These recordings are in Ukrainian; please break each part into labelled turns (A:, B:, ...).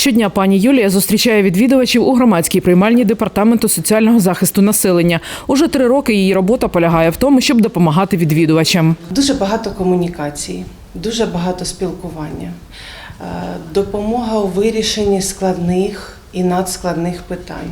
A: Щодня пані Юлія зустрічає відвідувачів у громадській приймальні департаменту соціального захисту населення. Уже три роки її робота полягає в тому, щоб допомагати відвідувачам.
B: Дуже багато комунікації, дуже багато спілкування, Е, допомога у вирішенні складних і надскладних питань.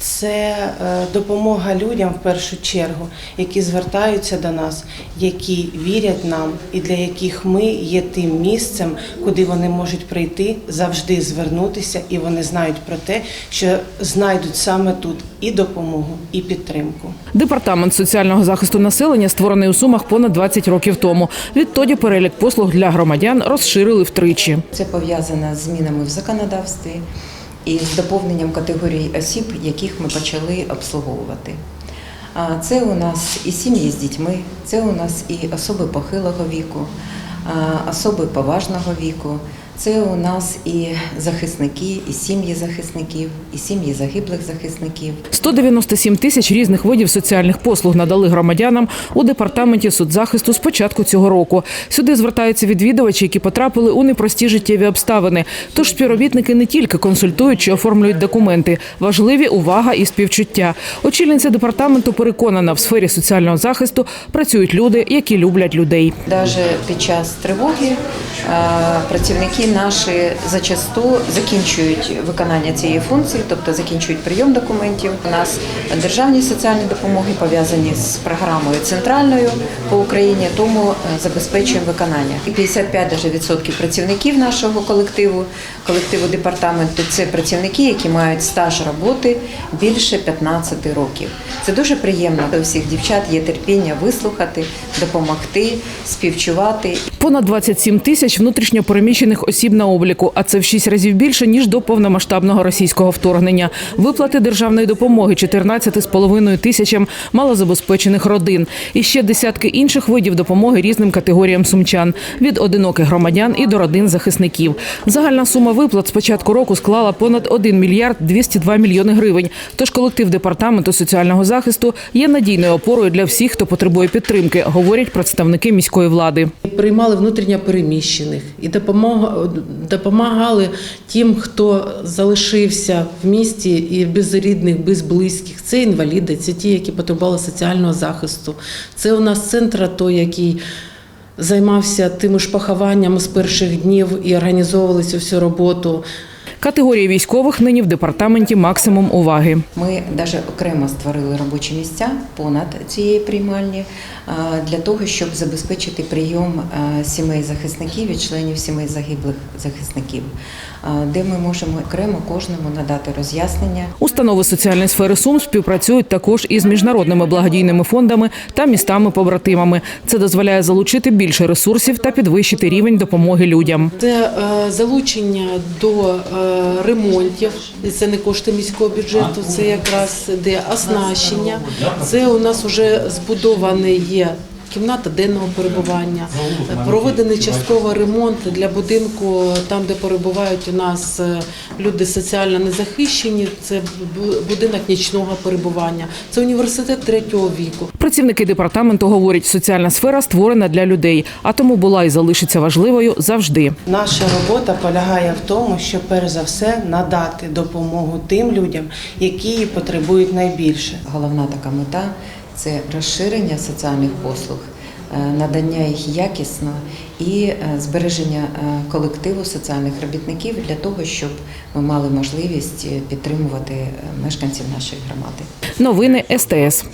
B: Це е, допомога людям в першу чергу, які звертаються до нас, які вірять нам, і для яких ми є тим місцем, куди вони можуть прийти, завжди звернутися, і вони знають про те, що знайдуть саме тут і допомогу, і підтримку.
A: Департамент соціального захисту населення створений у Сумах понад 20 років тому. Відтоді перелік послуг для громадян розширили втричі.
C: Це пов'язано з змінами в законодавстві і з доповненням категорій осіб, яких ми почали обслуговувати. Це у нас і сім'ї з дітьми, це у нас і особи похилого віку, особи поважного віку. Це у нас і захисники, і сім'ї захисників, і сім'ї загиблих захисників.
A: 197 тисяч різних видів соціальних послуг надали громадянам у департаменті соцзахисту з початку цього року. Сюди звертаються відвідувачі, які потрапили у непрості життєві обставини. Тож співробітники не тільки консультують чи оформлюють документи, важливі увага і співчуття. Очільниця департаменту переконана, в сфері соціального захисту працюють люди, які люблять людей.
C: Навіть під час тривоги е, працівники наші зачасту закінчують виконання цієї функції, тобто закінчують прийом документів. У нас державні соціальні допомоги пов'язані з програмою центральною по Україні, тому е, забезпечуємо виконання. І 55 даже відсотків працівників нашого колективу, колективу департаменту це працівники, які мають стаж роботи більше 15 років. Це дуже приємно. У всіх дівчат є терпіння вислухати, допомогти, співчувати
A: Понад 27 тисяч внутрішньо переміщених осіб на обліку, а це в 6 разів більше ніж до повномасштабного російського вторгнення. Виплати державної допомоги 14,5 тисячам малозабезпечених родин. І ще десятки інших видів допомоги різним категоріям сумчан від одиноких громадян і до родин захисників. Загальна сума виплат з початку року склала понад 1 мільярд 202 мільйони гривень. Тож колектив департаменту соціального захисту є надійною опорою для всіх, хто потребує підтримки, говорять представники міської влади.
D: Приймали внутрішньо переміщених і допомога- допомагали тим, хто залишився в місті і без рідних, без близьких. Це інваліди, це ті, які потребували соціального захисту. Це у нас центр, той, який займався тими ж похованнями з перших днів і організовували цю всю роботу.
A: Категорії військових нині в департаменті максимум уваги.
C: Ми навіть окремо створили робочі місця понад цієї приймальні для того, щоб забезпечити прийом сімей захисників і членів сімей загиблих захисників, де ми можемо окремо кожному надати роз'яснення.
A: Установи соціальної сфери Сум співпрацюють також із міжнародними благодійними фондами та містами-побратимами. Це дозволяє залучити більше ресурсів та підвищити рівень допомоги людям.
D: Це е, залучення до е, ремонтів, і це не кошти міського бюджету, це якраз де оснащення. Це у нас вже збудований є. Кімната денного перебування, проведений частково ремонт для будинку, там де перебувають у нас е, люди соціально незахищені. Це будинок нічного перебування. Це університет третього віку.
A: Працівники департаменту говорять, соціальна сфера створена для людей, а тому була і залишиться важливою завжди.
B: Наша робота полягає в тому, щоб перш за все надати допомогу тим людям, які її потребують найбільше.
C: Головна така мета це розширення соціальних послуг, е, надання їх якісно і е, збереження е, колективу соціальних робітників для того, щоб ми мали можливість підтримувати мешканців нашої громади.
A: Новини СТС.